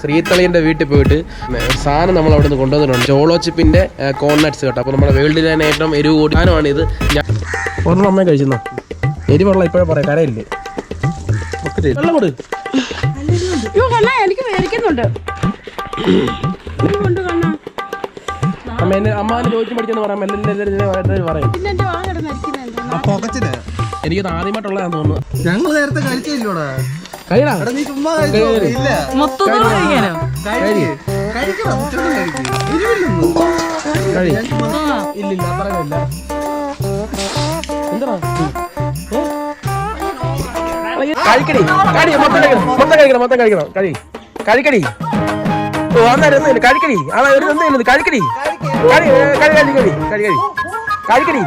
ശ്രീത്തളിയന്റെ വീട്ടിൽ പോയിട്ട് സാധനം നമ്മൾ അവിടെ നിന്ന് കൊണ്ടുവന്നിട്ടുണ്ട് ചോളോ ചിപ്പിന്റെ കോൺനട്ട്സ് കേട്ടോ. അപ്പോൾ നമ്മുടെ വേൾഡിൽ തന്നെ ഏറ്റവും എരിവ് കൂടി സാധനമാണ് ഇത് ഞാൻ ഒരെണ്ണം അമ്മ കഴിച്ചെന്നോ? എരിവുള്ള ഇപ്പോഴേ പറയാം. കരയില്ലേ? വെള്ളം കൊടു എനിക്ക് മേടിക്കുന്നുണ്ട്. അമ്മാനെ ചോദിച്ചു പഠിച്ചെന്ന് പറയാം. എല്ലാവരും പറയും. എനിക്ക് ആദ്യമായിട്ടുള്ളതാന്ന് തോന്നുന്നു. ഞങ്ങൾ നേരത്തെ കഴിച്ചില്ലോടാ കഴിയടാ എടാ നീ ചുമ്മാ കഴിച്ചോ. ഇല്ല. മൊത്തത്തിൽ കഴിക്കാനോ? കഴിക്ക്. കഴിക്കണം. ഇച്ചിരി കഴിക്ക്. എരിവില്ലൊന്നും. കഴി ഞാൻ ചുമ്മാ- ഇല്ലില്ല പറയില്ല എന്താ കഴിക്കടി. കടി മൊത്തം കഴിക്കണം. മൊത്തം കഴിക്കണം മൊത്തം കഴിക്കണം. കഴി. കഴിക്കടി. ഓ അന്നേരം ഒന്നുമില്ല കഴിക്കടി. അതാ ഒരു ഒന്നുമില്ല കഴിക്കടി. കഴി കഴി കഴി കഴി കഴി കഴി. കഴിക്കടി.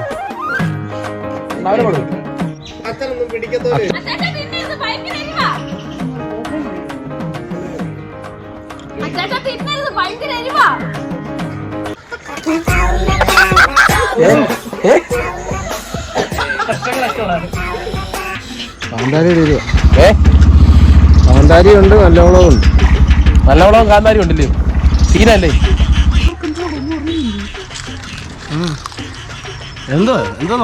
അവരെ കൊടുക്കും അച്ഛനൊന്നും പിടിക്കത്തോലെ. ഭയങ്കര എരിവാ കാന്താരി ഉണ്ട് നല്ലോളവും ഉണ്ട്. നല്ലവണ്ണം കാന്താരി ഉണ്ടല്ലേ? സീനല്ലേ? എന്തോ എന്തോ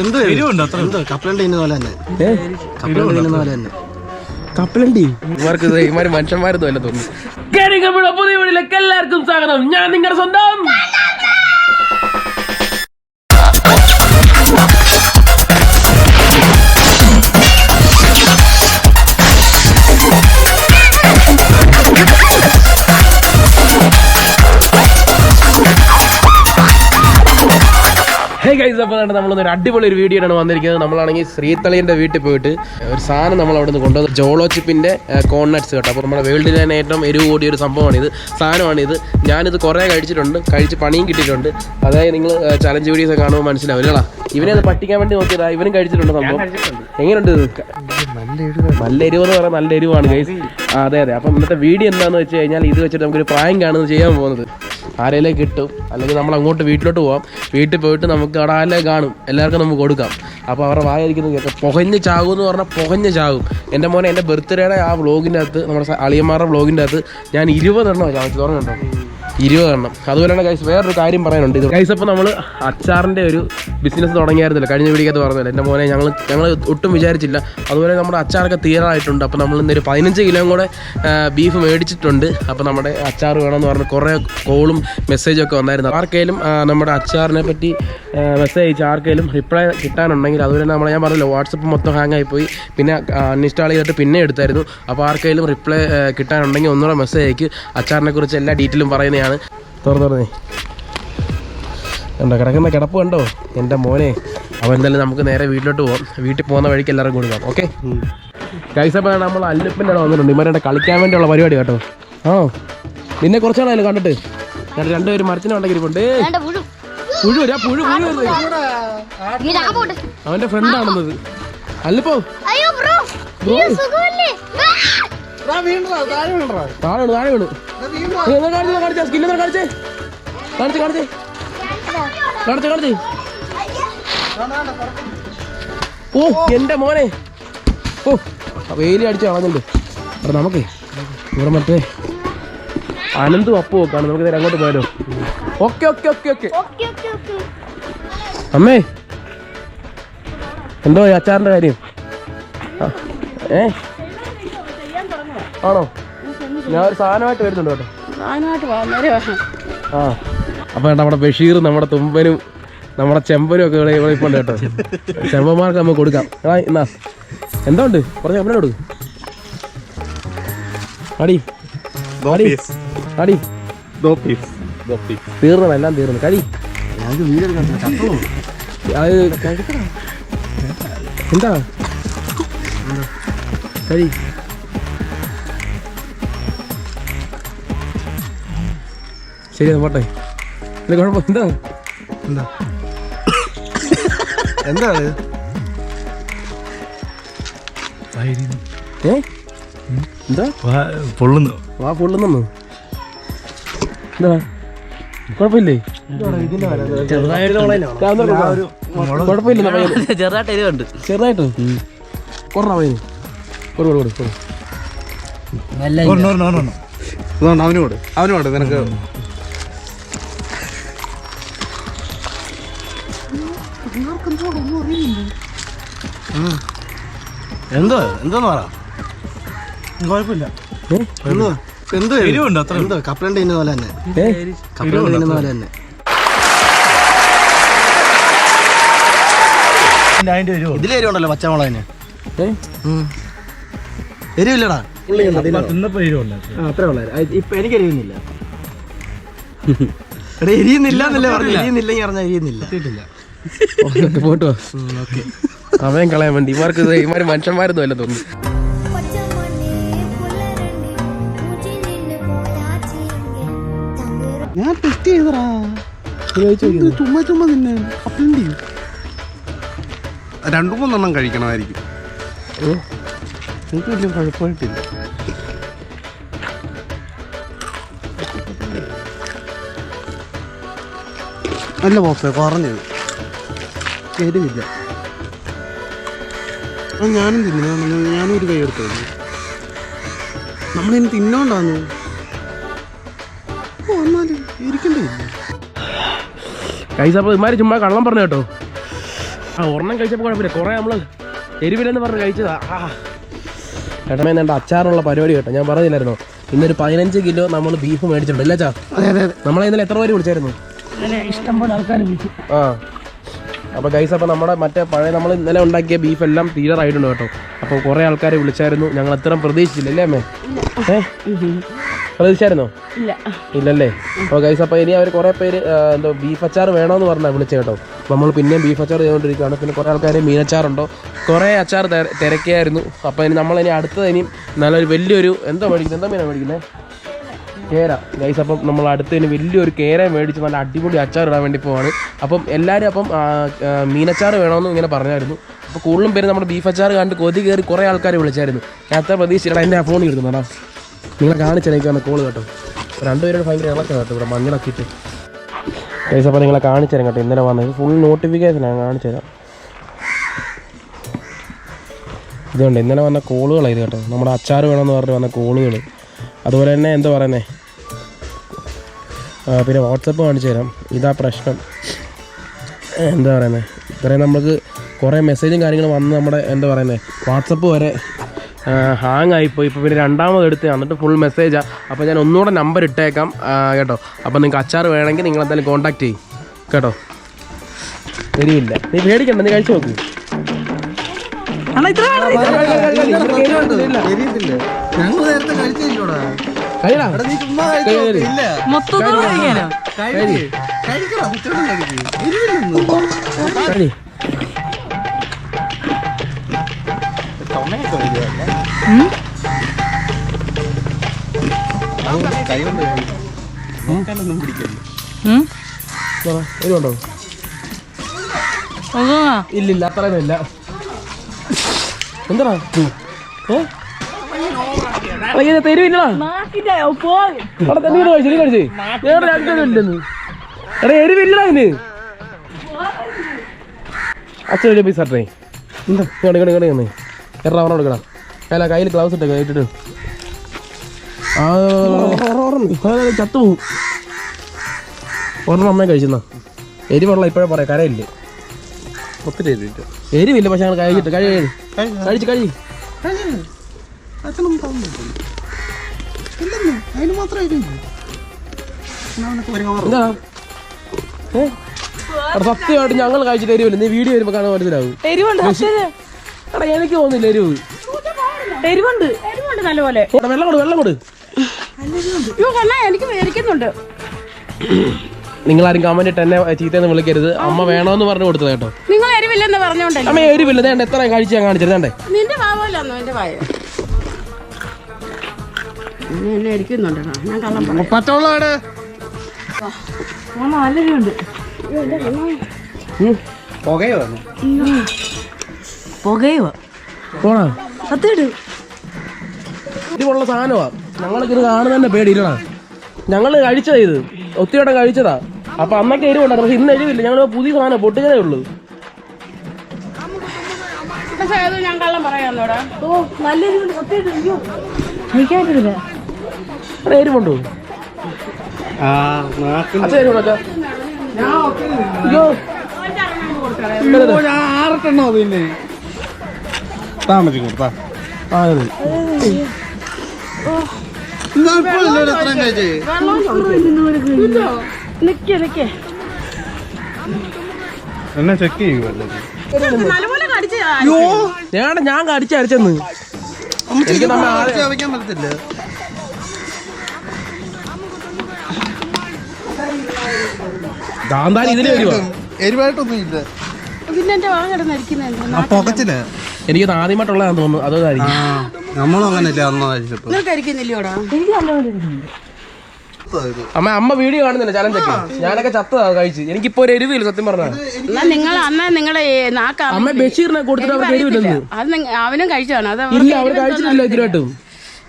എന്തോ എരിവുണ്ട് എന്തോ എന്തോ കപ്പലണ്ടി ഇന്ന പോലെ തന്നെ. ഏ? കപ്പലണ്ടി തിന്നുന്ന പോലെ തന്നെ. കപ്പലണ്ടി. ഇവർക്ക് തോന്നുന്നു. പുതിയ വീട്ടിലേക്ക് എല്ലാവർക്കും സ്വാഗതം. ഞാൻ നിങ്ങളുടെ സ്വന്തം ഹേ ഗൈസ് അപ്പോൾ നമ്മളൊന്ന് ഒരു അടിപൊളി ഒരു വീഡിയോ ആണ് വന്നിരിക്കുന്നത്. നമ്മളാണെങ്കിൽ ശ്രീതളിയുടെ വീട്ടിൽ പോയിട്ട് ഒരു സാധനം നമ്മൾ അവിടെ നിന്ന് കൊണ്ടുവന്നത് ജോളോ ചിപ്പിന്റെ കോൺനട്ട്സ് കേട്ടോ. അപ്പോൾ നമ്മുടെ വേൾഡിൽ തന്നെ ഏറ്റവും എരിവ് കൂടിയ ഒരു സംഭവമാണിത് സാധനമാണിത്. ഞാനിത് കുറേ കഴിച്ചിട്ടുണ്ട്. കഴിച്ച് പണിയും കിട്ടിയിട്ടുണ്ട്. അതായത് നിങ്ങൾ ചലഞ്ച് വീഡിയോസ് ഒക്കെ കാണുമ്പോൾ മനസ്സിലാവും ഇല്ലടാ ഇവനെ അത് പറ്റിക്കാൻ വേണ്ടി നോക്കിയതാ. ഇവനും കഴിച്ചിട്ടുണ്ട് സംഭവം. എങ്ങനെയുണ്ട് ഇത്? നല്ല എരിവ്. എന്ന് പറയാൻ നല്ല എരിവാണ് ഗൈസ് അതെ അതെ. അപ്പം ഇന്നത്തെ വീഡിയോ എന്താണെന്ന് വെച്ച് കഴിഞ്ഞാൽ ഇത് വെച്ചിട്ട് നമുക്കൊരു പ്രായം കാണുന്നത് ചെയ്യാൻ പോകുന്നത്. ആരെങ്കിലും കിട്ടും. അല്ലെങ്കിൽ നമ്മൾ അങ്ങോട്ട് വീട്ടിലോട്ട് പോവാം. വീട്ടിൽ പോയിട്ട് നമുക്ക് അവിടെ ആരെ കാണും. എല്ലാവർക്കും നമുക്ക് കൊടുക്കാം. അപ്പോൾ അവരുടെ വായിരിക്കുന്നത് കേൾക്കാം. പുകഞ്ഞ് ചാകും എന്ന് പറഞ്ഞാൽ പുകഞ്ഞ് ചാകും. എന്റെ മോനെ എന്റെ ബർത്ത്ഡേയുടെ ആ വ്ളോഗിന്റെ അകത്ത് നമ്മുടെ അളിയന്മാരുടെ വ്ളോഗിന്റെ അകത്ത് ഞാൻ ഇരുപതെണ്ണം ചാവച്ചു തുറന്നുണ്ടോ ഇരുപതെണ്ണം. അതുപോലെയാണ് ഗൈസ് വേറൊരു കാര്യം പറയാനുണ്ട്. ഇത് ഗൈസ് അപ്പോൾ നമ്മൾ അച്ചാറിന്റെ ഒരു ബിസിനസ് തുടങ്ങിയായിരുന്നില്ല. കഴിഞ്ഞ വീടിക്കകത്ത് പറഞ്ഞില്ല. എന്റെ മോനെ ഞങ്ങൾ ഞങ്ങൾ ഒട്ടും വിചാരിച്ചില്ല. അതുപോലെ നമ്മുടെ അച്ചാറൊക്കെ തീരാറായിട്ടുണ്ട്. അപ്പോൾ നമ്മൾ ഇന്നൊരു പതിനഞ്ച് കിലോയും കൂടെ ബീഫ് മേടിച്ചിട്ടുണ്ട്. അപ്പോൾ നമ്മുടെ അച്ചാർ വേണമെന്ന് പറഞ്ഞ് കുറേ കോളും മെസ്സേജും ഒക്കെ വന്നായിരുന്നു. ആർക്കെങ്കിലും നമ്മുടെ അച്ചാറിനെ പറ്റി മെസ്സേജ് അയച്ച് ആർക്കെങ്കിലും റിപ്ലൈ കിട്ടാനുണ്ടെങ്കിൽ അതുപോലെ നമ്മൾ ഞാൻ പറഞ്ഞല്ലോ വാട്സപ്പ് മൊത്തം ഹാങ് ആയിപ്പോയി പിന്നെ അൺഇൻസ്റ്റാൾ ചെയ്തിട്ട് പിന്നെ എടുത്തായിരുന്നു. അപ്പോൾ ആർക്കെങ്കിലും റിപ്ലൈ കിട്ടാനുണ്ടെങ്കിൽ ഒന്നുകൂടെ മെസ്സേജ് അയക്ക്. അച്ചാറിനെ കുറിച്ച് എല്ലാ ഡീറ്റെയിലും പറയുന്നതാണ് തുറന്നു തുറന്നേ കണ്ടോ കിടക്കുന്ന കിടപ്പ് കണ്ടോ? എന്റെ മോനെ. അവൻ തന്നെ നമുക്ക് നേരെ വീട്ടിലോട്ട് പോകാം വീട്ടിൽ പോകുന്ന വഴിക്ക് എല്ലാവർക്കും കൊടുക്കാം ഓക്കെ കൈസപ്പനാണ് നമ്മൾ അല്ലുപ്പിന്റെ അവിടെ വന്നിട്ടുണ്ട്. ഇവരുടെ കളിക്കാൻ വേണ്ടിയുള്ള പരിപാടി കേട്ടോ. ആ. നിന്നെ കുറച്ചാളായാലും കണ്ടിട്ട്. ഞാൻ രണ്ടുപേരും മരത്തിനെ ഉണ്ടെങ്കിരിപ്പുണ്ട് വേണ്ട പുഴു. വരാ പുഴു പുഴു അല്ലപ്പോ. ബ്രോ താഴെ വീണ് താഴെ വീണ്. ഏ, എന്നാ കാണിച്ചേ കാണിച്ചേ സ്കില്ലെന്നാ കാണിച്ചേ. കാണിച്ചേ കാണിച്ചേ. കാണിച്ചേ കാണിച്ചേ. ഓ എന്റെ മോനെ. ഓ വേലി വെയിൽ അടിച്ച് കളഞ്ഞിട്ടുണ്ട്. അവിടെ നമുക്കേ. ഇവിടെ മറ്റേ അനന്തും അപ്പു ഒക്കെയാണ് നമുക്ക് നേരെ അങ്ങോട്ട് പോയാലോ? Okay okay okay okay. അമ്മേ. എന്തോ അച്ചാറിന്റെ അച്ചാറിന്റെ കാര്യം? ഏഹ് ഏ? ആണോ? ഞാൻ ഒരു സാധനമായിട്ട് വരുന്നുണ്ട് കേട്ടോ. ആ. അപ്പൊ നമ്മുടെ ബഷീർ നമ്മുടെ തുമ്പനും നമ്മുടെ ചെമ്പനും ഒക്കെ ഇവിടെ ഇവിടെ ഇപ്പോൾ കേട്ടോ. ചെമ്പന്മാർക്ക് നമുക്ക് കൊടുക്കാം. എടാ എന്നാ എന്താ ഉണ്ട് കുറച്ച് ചെമ്പനെ കൊടുക്കും. അടി. അടി. അടി. തീർന്നു എല്ലാം തീർന്നു. കഴി. എന്താ? കഴി ശരി പോട്ടെ. ഇല്ല കുഴപ്പം എന്താ? എന്താ? എന്താ അത്? ഏ? എന്താ? പൊള്ളുന്നു. വാ പൊള്ളുന്നു എന്താ? കുഴപ്പമില്ലേ? ചെറുതായിട്ട് എരിവുണ്ട് ചെറുതായിട്ട് കൊറ പയ്യന് കൊടു കൊടു കൊടു കൊടു ഒരെണ്ണം, ഒരെണ്ണം, ഒരെണ്ണം. ഇതുകൊണ്ട് അവന് കൊടു. അവന് കൊടു. നിനക്ക് എന്തോ എന്തോന്ന് പറ. കുഴപ്പമില്ല. എന്തോ എന്തോ എരിവുണ്ട് അത്ര എന്തോ കപ്പലണ്ടി ഇന്ന പോലെ തന്നെ. കപ്പലണ്ടി ഇന്ന പോലെ തന്നെ. ഇതിലെ എരിവുണ്ടല്ലോ പച്ചമുളകിന്. എരിവില്ലടാ. അത്രേ. ഉള്ളു. ഇപ്പൊ എനിക്ക് എരിയുന്നില്ല എരിയുന്നില്ല എന്നല്ലേ പറഞ്ഞു. എരിയുന്നില്ലെങ്കിൽ പറഞ്ഞാൽ എരിയുന്നില്ല. പോട്ടോ സമയം കളയാൻ വേണ്ടി ഇവർക്ക് ഇവർ മനുഷ്യന്മാരൊന്നും അല്ല തോന്നുന്നു. നിന്ന് ഞാൻ ടെസ്റ്റ് ചുമ്മാ കപ്പലണ്ടി രണ്ടു മൂന്നെണ്ണം കഴിക്കണമായിരിക്കും. എനിക്ക് വലിയ കുഴപ്പമായിട്ടില്ല നല്ല ബോക്സ് കുറഞ്ഞത് എരിവില്ല ആ ഞാനും തിന്നു. ഞാനും ഒരു കൈ എടുത്തു. നമ്മളിന്ന് തിന്നോണ്ടാന്ന്? ഓ എന്നാലും ഇരിക്കണ്ടേ കഴിച്ച അപ്പോൾ ഇമാര് ചുമ്മാ കള്ളം പറഞ്ഞു കേട്ടോ. ആ ഒരെണ്ണം കഴിച്ചപ്പോൾ കുഴപ്പമില്ല. കുറേ നമ്മൾ എരിവില്ലെന്ന് പറഞ്ഞ് കഴിച്ചതാ. ആ. ഏട്ടമേ എന്റെ അച്ചാറുള്ള പരിപാടി കേട്ടോ. ഞാൻ പറഞ്ഞില്ലായിരുന്നോ? ഇന്നൊരു പതിനഞ്ച് കിലോ നമ്മൾ ബീഫ് മേടിച്ചിട്ടുണ്ട്. അല്ലേ ചാ അതെ അതെ അതെ. നമ്മളെ ഇന്നലെ എത്ര പേര് വിളിച്ചായിരുന്നു? ഇഷ്ടം പോലെ ആൾക്കാർ വിളിച്ചു. ആ. അപ്പോൾ ഗൈസ് അപ്പോൾ നമ്മുടെ മറ്റേ പഴയ നമ്മൾ ഇന്നലെ ഉണ്ടാക്കിയ ബീഫ് എല്ലാം തീരാറായിട്ടുണ്ട് കേട്ടോ. അപ്പോൾ കുറേ ആൾക്കാരെ വിളിച്ചായിരുന്നു. ഞങ്ങൾ അത്രയും പ്രതീക്ഷിച്ചില്ല അല്ലേ അമ്മേ? ഏ? പ്രതീക്ഷിച്ചായിരുന്നോ? ഇല്ല. ഇല്ലല്ലേ? അപ്പോൾ ഗൈസ് അപ്പോൾ ഇനി അവർ കുറേ പേര് എന്തോ ബീഫ് അച്ചാർ വേണമെന്ന് പറഞ്ഞാൽ വിളിച്ചത് കേട്ടോ. അപ്പോൾ നമ്മൾ പിന്നെയും ബീഫ് അച്ചാർ ചെയ്തുകൊണ്ടിരിക്കുകയാണ്. പിന്നെ കുറേ ആൾക്കാർ മീനച്ചാറുണ്ടോ? കുറേ അച്ചാർ തിര- തിരക്കിയായിരുന്നു. അപ്പോൾ ഇനി നമ്മളിനി അടുത്തത് ഇനി നല്ലൊരു വലിയൊരു എന്താ മേടിക്കുന്നത്? എന്താ മീനാണ് മേടിക്കുന്നത്? കേര. ഗൈസ് അപ്പം നമ്മൾ അടുത്ത് ഇനി വലിയൊരു കേര മേടിച്ച് നല്ല അടിപൊളി അച്ചാർ ഇടാൻ വേണ്ടി പോവാണ്. അപ്പം എല്ലാവരും അപ്പം മീനച്ചാർ വേണമെന്ന് ഇങ്ങനെ പറഞ്ഞായിരുന്നു. അപ്പോൾ കൂടുതലും പേര് നമ്മുടെ ബീഫ് അച്ചാർ കണ്ട് കൊതി കയറി കുറേ ആൾക്കാർ വിളിച്ചായിരുന്നു. ഞാൻ അത്ര പ്രതീക്ഷിച്ചില്ല. എന്റെ ഫോണിൽ ഇരുന്നു നിങ്ങളെ കാണിച്ചിരിക്കുന്ന കോൾ കേട്ടോ. രണ്ടുപേരോട് ഭയങ്കര ഇളക്കം കേട്ടോ ഇവിടെ മഞ്ഞളൊക്കെ ഇട്ട് ഗൈസ് അപ്പോൾ നിങ്ങളെ കാണിച്ചു തരാം കേട്ടോ. ഇന്നലെ വന്നത് ഫുൾ നോട്ടിഫിക്കേഷൻ ഞാൻ കാണിച്ചു തരാം. ഇതുണ്ട്. ഇന്നലെ വന്ന കോളുകളാണ് ഇത് കേട്ടോ. നമ്മുടെ അച്ചാർ വേണമെന്ന് പറഞ്ഞിട്ട് വന്ന കോളുകൾ അതുപോലെ തന്നെ എന്താ പറയുന്നേ? ആ, പിന്നെ വാട്സപ്പ് കാണിച്ചു തരാം. ഇതാ പ്രശ്നം. എന്താ പറയുന്നത് ഇത്രയും നമുക്ക് കുറേ മെസ്സേജും കാര്യങ്ങളും വന്ന് നമ്മുടെ എന്താ പറയുന്നത് വാട്സപ്പ് വരെ ഹാങ് ആയിപ്പോയി. ഇപ്പോൾ പിന്നെ രണ്ടാമത് എടുത്ത്. എന്നിട്ട് ഫുൾ മെസ്സേജാണ് അപ്പോൾ ഞാൻ ഒന്നുകൂടെ നമ്പർ ഇട്ടേക്കാം. കേട്ടോ? അപ്പോൾ നിങ്ങൾക്ക് അച്ചാർ വേണമെങ്കിൽ നിങ്ങൾ എന്തായാലും കോൺടാക്ട് ചെയ്യും. കേട്ടോ? എരിയില്ല നീ പേടിക്കണ്ട നീ കഴിച്ചു നോക്കൂ. ഞങ്ങൾ നേരത്തെ കഴിച്ചില്ലോടാ മൊത്തത്തിൽ കഴിക്കാനോ എരിവുണ്ടോ ഇല്ലില്ല അത്രയൊന്നുമില്ല എന്താ ഏ? തരുവില്ലടാ അവിടെ തന്നെ കഴിച്ചു. നീ കഴിച്ചു വേറെ എടാ എരിവില്ലടാ ഇതിന്. അച്ഛൻ വലിയ പൈസ അട്ടേ എന്താ ഇങ്ങോട്ട് ഇങ്ങോട്ട് ഇങ്ങോട്ട് എറ അവിടെ കൊടുക്കണം കയ്യില കയ്യിൽ ഗ്ലൗസ് ഇട്ടേ കയറ്റിട്ട് ചത്തുപോകും ഒരെണ്ണം അമ്മയെ കഴിച്ചെന്നാ എരിവുള്ള ഇപ്പോഴേ പറയാം കരയില്ലേ? ഒത്തിരി എരിവില്ല പക്ഷെ ഞങ്ങൾ കഴിച്ചിട്ട് കഴി കഴി. കഴിച്ച് കഴി അച്ഛനും ഇല്ലെന്ന് അതിന് മാത്രം എരിവില്ല എന്താ? ഏ? എടാ, സത്യമായിട്ട് ഞങ്ങൾ കഴിച്ചിട്ട് എരിവില്ല നീ വീഡിയോ വരുമ്പോ കാണാൻ മനസ്സിലാവും എരിവുണ്ട് എടാ എനിക്ക് തോന്നുന്നില്ല എരിവ് എരിവുണ്ട് എരിവുണ്ട് നല്ലപോലെ. വെള്ളം കൊടു വെള്ളം കൊടു. എനിക്ക് മേടിക്കുന്നുണ്ട് നിങ്ങൾ ആരും കമന്റ് ഇട്ട് എന്നെ ചീത്തയെന്ന് വിളിക്കരുത്. അമ്മ വേണോന്ന് പറഞ്ഞു കൊടുത്തത് കേട്ടോ. നിങ്ങൾ എരിവില്ലെന്ന് പറഞ്ഞോണ്ടേ അമ്മ എരിവില്ല. എത്ര കഴിച്ച് ഞാൻ കാണിച്ചത് നിന്റെ ഭാവമല്ലാന്നോ എന്റെ വായ? എന്നെ എന്നെ ഇരിക്കുന്നുണ്ട് ഞാൻ കള്ളം പറയാം. പച്ചവെള്ളമാണ് നല്ല എരിവുണ്ട് പുകയോ? എരിവുള്ള സാധനമാ ഞങ്ങൾക്ക് ഇത് കാണുന്ന തന്നെ പേടിയില്ലടാ. ഞങ്ങൾ കഴിച്ചതാ ഇത്. ഒത്തിരി വട്ടം കഴിച്ചതാ. അപ്പൊ അന്നൊക്കെ എരിവുണ്ടായിരുന്നു പക്ഷെ ഇന്ന് എരിവില്ല. ഞങ്ങൾ പുതിയ സാധനം പൊട്ടിക്കതേ ഉള്ളൂ. ഞാൻ കള്ളം പറയാന്നോടാ ഓ നല്ല എരിവുണ്ട്. അവിടെ എരിവുണ്ടോ അച്ഛൻ എരിവുണ്ടോ അച്ഛാ? അയ്യോ. ആറട്ടെണ്ണോ പിന്നെ എന്നെ ചെക്ക് ചെയ്യുമല്ലോ ഞാൻ ഞാൻ കടിച്ച് അടിച്ചെന്ന് എനിക്ക് കാന്താരി വരുവാ? എരിവായിട്ടൊന്നും ഇല്ല. പിന്നെ എന്റെ എനിക്ക് ആദ്യമായിട്ടുള്ളതാന്ന് തോന്നുന്നു. അതായിരിക്കും നമ്മളും അങ്ങനെയല്ല അമ്മ അമ്മ വീഡിയോ കാണുന്നില്ല ചലഞ്ചൊക്കെ ഞാനൊക്കെ ചത്തതാ കഴിച്ച്. എനിക്കിപ്പോ ഒരു എരിവില്ല സത്യം പറഞ്ഞാ. എന്നാ നിങ്ങൾ അന്ന് നിങ്ങളുടെ നാക്ക അമ്മ ബഷീറിനെ കൊടുത്തിട്ട് അവർക്ക് എരിവില്ലെന്ന് അത് നിങ്ങ- അവനും കഴിച്ചാണ് അത് ഇല്ല അവർ കഴിച്ചിട്ടില്ല ഇതിലായിട്ടും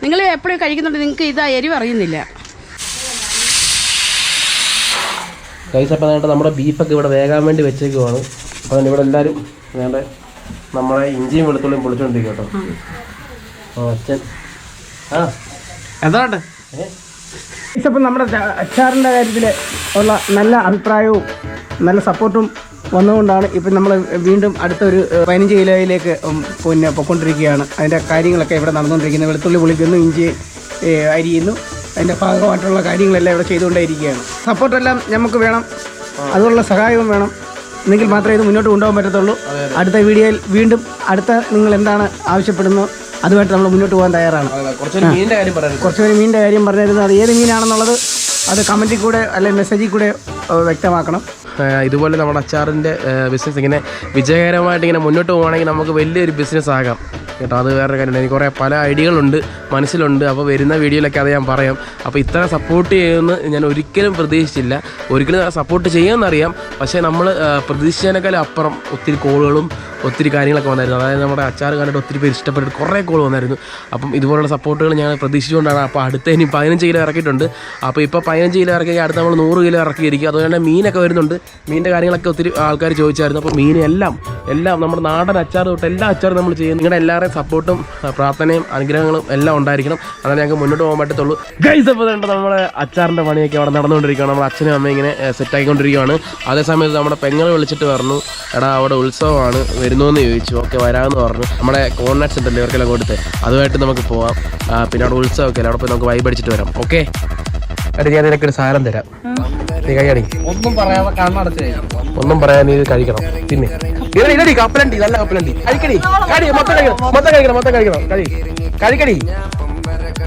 നിങ്ങൾ എപ്പോഴും കഴിക്കുന്നുണ്ട്. നിങ്ങൾക്ക് ഇതാ എരിവ് അറിയുന്നില്ല. കൈസപ്പം നേട്ട് നമ്മുടെ ബീഫൊക്കെ ഇവിടെ വേകാൻ വേണ്ടി വെച്ചേക്കുവാണ്. അതുകൊണ്ട് ഇവിടെ എല്ലാവരും വേണ്ട നമ്മളെ ഇഞ്ചിയും വെളുത്തുള്ളിയും പൊളിച്ചോണ്ടിരിക്കും കേട്ടോ. അച്ഛൻ. ആ. എന്താണ്ട്? ഇപ്പം നമ്മുടെ അച്ചാറിന്റെ കാര്യത്തിൽ ഉള്ള നല്ല അഭിപ്രായവും നല്ല സപ്പോർട്ടും വന്നുകൊണ്ടാണ് ഇപ്പം നമ്മൾ വീണ്ടും അടുത്തൊരു പതിനഞ്ച് കിലോയിലേക്ക് പിന്നെ പൊക്കൊണ്ടിരിക്കുകയാണ്. അതിന്റെ കാര്യങ്ങളൊക്കെ ഇവിടെ നടന്നുകൊണ്ടിരിക്കുന്നത് വെളുത്തുള്ളി പൊളിക്കുന്നു ഇഞ്ചി അരിയുന്നു. അതിന്റെ ഭാഗമായിട്ടുള്ള കാര്യങ്ങളെല്ലാം ഇവിടെ ചെയ്തുകൊണ്ടേയിരിക്കുകയാണ്. സപ്പോർട്ടെല്ലാം നമുക്ക് വേണം. അതുപോലുള്ള സഹായവും വേണം. എന്നെങ്കിൽ മാത്രമേ ഇത് മുന്നോട്ട് കൊണ്ടുപോകാൻ പറ്റത്തുള്ളൂ. അടുത്ത വീഡിയോയിൽ വീണ്ടും അടുത്ത നിങ്ങൾ എന്താണ് ആവശ്യപ്പെടുന്നത് അതുമായിട്ട് നമ്മൾ മുന്നോട്ട് പോകാൻ തയ്യാറാണ്. കുറച്ച് പേര് മീനിന്റെ കാര്യം പറഞ്ഞിരുന്നത് അത് ഏത് മീനാണെന്നുള്ളത് അത് കമന്റിൽ കൂടെ അല്ലെങ്കിൽ മെസ്സേജിൽ കൂടെ വ്യക്തമാക്കണം. ഇതുപോലെ നമ്മുടെ അച്ചാറിന്റെ ബിസിനസ് ഇങ്ങനെ വിജയകരമായിട്ട് ഇങ്ങനെ മുന്നോട്ട് പോകുകയാണെങ്കിൽ നമുക്ക് വലിയൊരു ബിസിനസ് ആകാം. കേട്ടോ അത് വേറെ കാര്യമുണ്ട്. എനിക്ക് കുറേ പല ഐഡിയകളുണ്ട് മനസ്സിലുണ്ട്. അപ്പോൾ വരുന്ന വീഡിയോയിലൊക്കെ അത് ഞാൻ പറയാം. അപ്പോൾ ഇത്ര സപ്പോർട്ട് ചെയ്യുമെന്ന് ഞാൻ ഒരിക്കലും പ്രതീക്ഷിച്ചില്ല. ഒരിക്കലും സപ്പോർട്ട് ചെയ്യുമെന്നറിയാം. പക്ഷേ നമ്മൾ പ്രതീക്ഷിച്ചതിനേക്കാളും അപ്പുറം ഒത്തിരി കോളുകളും ഒത്തിരി കാര്യങ്ങളൊക്കെ വന്നായിരുന്നു. അതായത് നമ്മുടെ അച്ചാർ കണ്ടിട്ട് ഒത്തിരി പേര് ഇഷ്ടപ്പെട്ടിട്ട് കുറേ കോൾ വന്നായിരുന്നു. അപ്പം ഇതുപോലുള്ള സപ്പോർട്ടുകൾ ഞാൻ പ്രതീക്ഷിച്ചുകൊണ്ടാണ്. അപ്പോൾ അടുത്ത ഇനി പതിനഞ്ച് കിലോ ഇറക്കിയിട്ടുണ്ട്. അപ്പോൾ ഇപ്പോൾ പതിനഞ്ച് കിലോ ഇറക്കി അടുത്ത നമ്മൾ നൂറ് കിലോ ഇറക്കിയിരിക്കും. തന്നെ മീനൊക്കെ വരുന്നുണ്ട്. മീനിന്റെ കാര്യങ്ങളൊക്കെ ഒത്തിരി ആൾക്കാർ ചോദിച്ചായിരുന്നു. അപ്പോൾ മീൻ എല്ലാം എല്ലാം നമ്മുടെ നാടൻ അച്ചാർ തൊട്ട് എല്ലാ അച്ചാറും നമ്മൾ ചെയ്യുന്നു. നിങ്ങളുടെ എല്ലാവരുടെയും സപ്പോർട്ടും പ്രാർത്ഥനയും അനുഗ്രഹങ്ങളും എല്ലാം ഉണ്ടായിരിക്കണം. അതാണ് ഞങ്ങൾക്ക് മുന്നോട്ട് പോകാൻ പറ്റത്തുള്ളൂ. ഗൈസ് അപ്പോൾ തന്നെ നമ്മുടെ അച്ചാറിന്റെ പണിയൊക്കെ അവിടെ നടന്നുകൊണ്ടിരിക്കുകയാണ്. നമ്മുടെ അച്ഛനും അമ്മയും ഇങ്ങനെ സെറ്റ് ആയിക്കൊണ്ടിരിക്കുകയാണ്. അതേസമയത്ത് നമ്മുടെ പെങ്ങൾ വിളിച്ചിട്ട് പറഞ്ഞു എടാ അവിടെ ഉത്സവമാണ്. വരുന്നോന്ന് ചോദിച്ചു. ഓക്കെ വരാമെന്ന് പറഞ്ഞു. നമ്മുടെ കോൺടാക്ട്സ് ഉണ്ടല്ലോ ഇവർക്കെല്ലാം കൊടുത്ത്. അതുമായിട്ട് നമുക്ക് പോവാം. പിന്നെ അവിടെ ഉത്സവമൊക്കെ അല്ലേ? അവിടെ പോയി നമുക്ക് വൈബ് അടിച്ചിട്ട് വരാം. ഓക്കെ? എടാ ഞാൻ നിനക്കൊരു സാധനം തരാം. നീ കൈയടി ഒന്നും പറയാതെ കണ്ണടച്ചേ ഒന്നും പറയാൻ നീ ഇത് കഴിക്കണം. പിന്നെ. ഇതടി ഇതടി കപ്പലണ്ടി നല്ല കപ്പലണ്ടി. കഴിക്കടി. കടി മൊത്തം കഴിക്കണം. മൊത്തം കഴിക്കണം മൊത്തം കഴിക്കണം. കഴി കഴിക്കടി.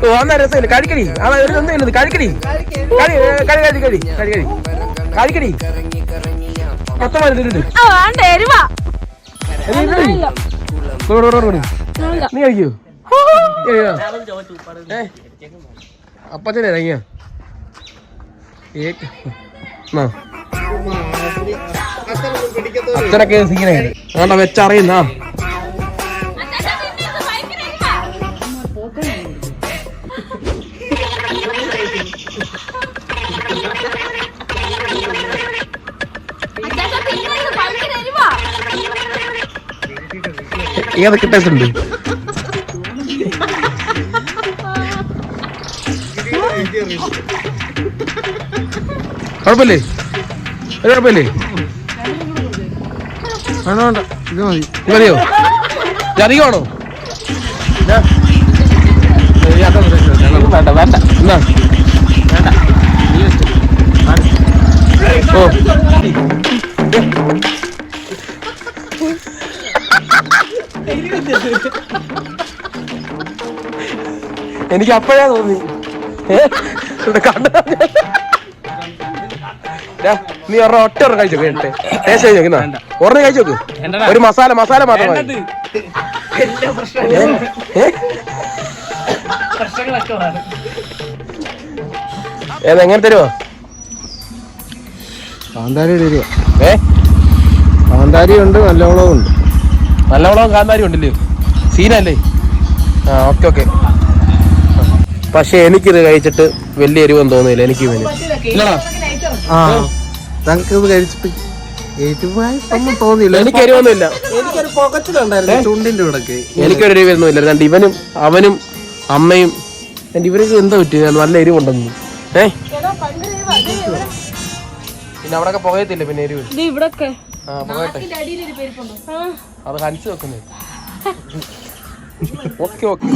ഓ അന്നാ രസമില്ല. കഴിക്കടി. ആ ഒരു ഒന്നും ഇല്ലത്. കഴിക്കടി. കഴി കഴി കഴി കഴി. കഴി കഴി. കഴിക്കടി. മൊത്തം മതി നീ കഴിക്കൂ. അപ്പച്ചനെ ഇറങ്ങിയ. അച്ഛനൊക്കെ ഇങ്ങനെ വേണ്ട വെച്ചറിയുന്ന? ഏതൊക്കെ ടേസ്റ്റ് ഉണ്ട് കുഴപ്പമില്ലേ? ഒരു കുഴപ്പമില്ലേ? വേണ്ട വേണ്ട. എനിക്ക് അപ്പോഴാ തോന്നി. ഏ? ഇവിടെ കണ്ടതാ നീ ഒരെണ്ണം ഒറ്റ ഒരെണ്ണം കഴിച്ചു കേട്ടെ ടേസ്റ്റ് കഴിച്ചോ നോക്കുന്ന ഒരെണ്ണം കഴിച്ചു നോക്ക്. ഒരു മസാല മസാല മാത്രം? ഏത് എങ്ങനെ തരുമോ കാന്താരി തരുമോ ഏ? കാന്താരി ഉണ്ട് നല്ലോളവും ഉണ്ട്. നല്ലവളവും കാന്താരി ഉണ്ടല്ലേ? സീനല്ലേ? ആ ഓക്കെ ഓക്കെ. പക്ഷെ എനിക്കിത് കഴിച്ചിട്ട് വലിയ എരിവെന്ന് തോന്നിയില്ല. എനിക്ക് ഇവന്. ഇല്ലടാ. ആ. ഞങ്ങൾക്ക് ഇത് കഴിച്ചിട്ട് എരിവായി ഒന്നും തോന്നിയില്ല എനിക്ക് എരിവൊന്നുമില്ല. എനിക്കൊരു പോക്കറ്റിലുണ്ടായിരുന്നു ചുണ്ടിന്റെ എനിക്കൊരു രണ്ട് ഇവനും അവനും അമ്മയും. എന്റെ ഇവർക്ക് എന്താ പറ്റി? നല്ല എരിവുണ്ടെന്ന്. ഏ? പിന്നെ അവിടെയൊക്കെ പുകയത്തില്ല പിന്നെ എരിവ്? ഇവിടൊക്കെ. ആ പുകയട്ടെ. അത് ഹൻസ് വെക്കുന്നത് ഓക്കെ ഓക്കെ.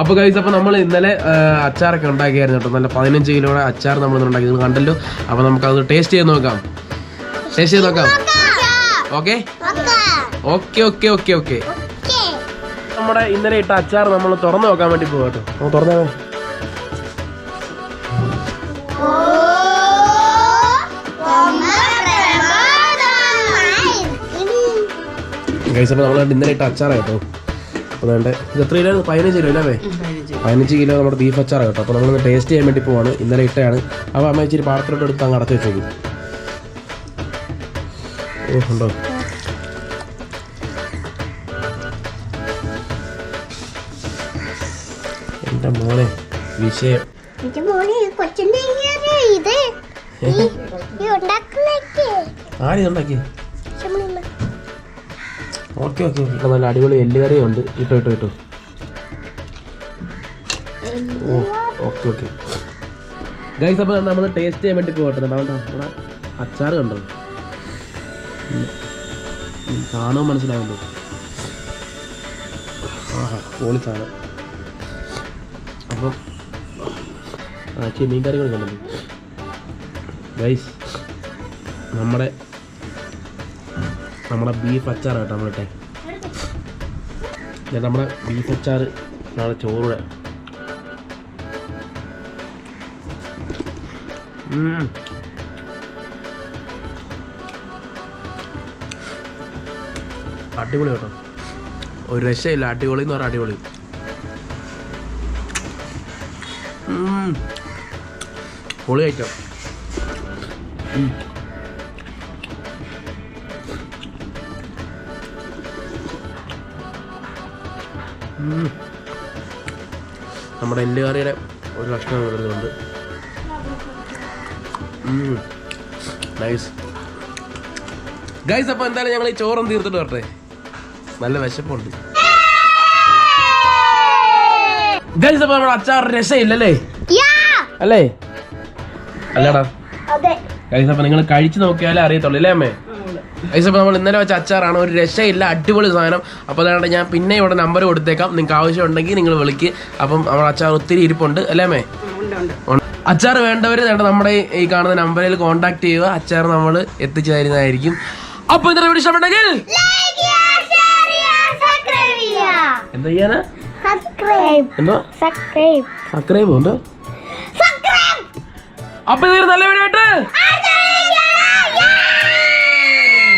അപ്പോൾ കഴിച്ച് അപ്പോൾ നമ്മൾ ഇന്നലെ അച്ചാറൊക്കെ ഉണ്ടാക്കിയായിരുന്നു കേട്ടോ. നല്ല പതിനഞ്ച് കിലോയുടെ അച്ചാർ നമ്മൾ ഉണ്ടാക്കി. നിങ്ങൾ കണ്ടല്ലോ? അപ്പോൾ അത് ടേസ്റ്റ് ചെയ്ത് നോക്കാം. ടേസ്റ്റ് ചെയ്ത് നോക്കാം. Okay okay okay okay okay നമ്മുടെ ഇന്നലെ ഇട്ട അച്ചാർ നമ്മൾ തുറന്നു നോക്കാൻ വേണ്ടി പോകാം കേട്ടോ. നമ്മൾ തുറന്നേ. ഗൈസ് അപ്പോൾ നമ്മൾ ഇന്നലെ ഇട്ട അച്ചാറാണ് വേണ്ട ഇത് എത്ര കിലോ പതിനഞ്ച് കിലോ അല്ലേ? പതിനഞ്ച്. കിലോ നമ്മുടെ ബീഫ് അച്ചാർ കേട്ടോ. അപ്പോൾ നമ്മളൊന്ന് ടേസ്റ്റ് ചെയ്യാൻ വേണ്ടി പോവാണ്. ഇന്നലെ ഇട്ടയാണ്. അപ്പോൾ അമ്മ ഇച്ചിരി പാത്രത്തിലോട്ട് എടുത്ത് അങ്ങ് അടച്ചു വെച്ചേക്കും. ഓ ഉണ്ടോ? എന്റെ മോനെ വിഷയം ആരും ഉണ്ടാക്കി ഓക്കെ ഓക്കെ. ഓക്കെ നല്ല അടിപൊളി എല്ലുകറിയും ഉണ്ട് ഇട്ടോ ഇട്ടോ ഇട്ടോ. ഓ ഓക്കെ ഓക്കെ. ഗൈസ് അപ്പോൾ നമ്മൾ ടേസ്റ്റ് ചെയ്യാൻ വേണ്ടി പോകട്ടെ. നമ്മുടെ നമ്മുടെ അച്ചാർ കണ്ടോ? സാധനവും മനസ്സിലാവുന്നുണ്ടോ. പോളി സാധനം. ആ ചെമ്മീൻ കറി കൂടെ കണ്ടല്ലോ ഗൈസ് നമ്മുടെ നമ്മുടെ ബീഫ് അച്ചാർ കേട്ടോ നമ്മളിട്ടെ ഇത് നമ്മുടെ ബീഫ് അച്ചാർ നാളെ ചോറൂടെ. അടിപൊളി കേട്ടോ. ഒരു രക്ഷയില്ല. അടിപൊളി എന്ന് പറഞ്ഞാൽ അടിപൊളി. പൊളി ഐറ്റം. നമ്മുടെ എല്ലുകറിയുടെ ഒരു കഷ്ണം വരുന്നുണ്ട്. നൈസ് ഗൈസ് അപ്പോൾ എന്തായാലും ഞങ്ങൾ ഈ ചോറും തീർത്തിട്ട് വരട്ടെ. നല്ല വിശപ്പുണ്ട്. ഗൈസ് അപ്പോൾ നമ്മുടെ അച്ചാർ രസയില്ലല്ലേ? അല്ലേ? അല്ലടാ. ഗൈസ് അപ്പോൾ നിങ്ങൾ കഴിച്ചു നോക്കിയാലേ അറിയത്തുള്ളൂ അല്ലേ അമ്മേ? അപ്പോൾ നമ്മൾ ഇന്നലെ വെച്ച അച്ചാറാണ്. ഒരു രക്ഷയില്ല അടിപൊളി സാധനം. അപ്പോൾ അതാണ്ട് ഞാൻ പിന്നെ ഇവിടെ നമ്പർ കൊടുത്തേക്കാം. നിങ്ങൾക്ക് ആവശ്യമുണ്ടെങ്കിൽ നിങ്ങൾ വിളിക്ക്. അപ്പം നമ്മൾ അച്ചാർ ഒത്തിരി ഇരിപ്പുണ്ട് അല്ലേ മേ അച്ചാർ വേണ്ടവർ വേണ്ട നമ്മുടെ ഈ- കാണുന്ന നമ്പറിൽ കോൺടാക്ട് ചെയ്യുക. അച്ചാർ നമ്മൾ എത്തിച്ചു തരുന്നതായിരിക്കും അപ്പോൾ ഇത്ര വീഡിയോ ഇഷ്ടപ്പെട്ടെങ്കിൽ എന്താ ചെയ്യാനാ? സബ്സ്ക്രൈബ് എന്തോ? സബ്സ്ക്രൈബ് സബ്സ്ക്രൈബ് അപ്പൊ ഇതൊരു നല്ല വീഡിയോ ആയിട്ട്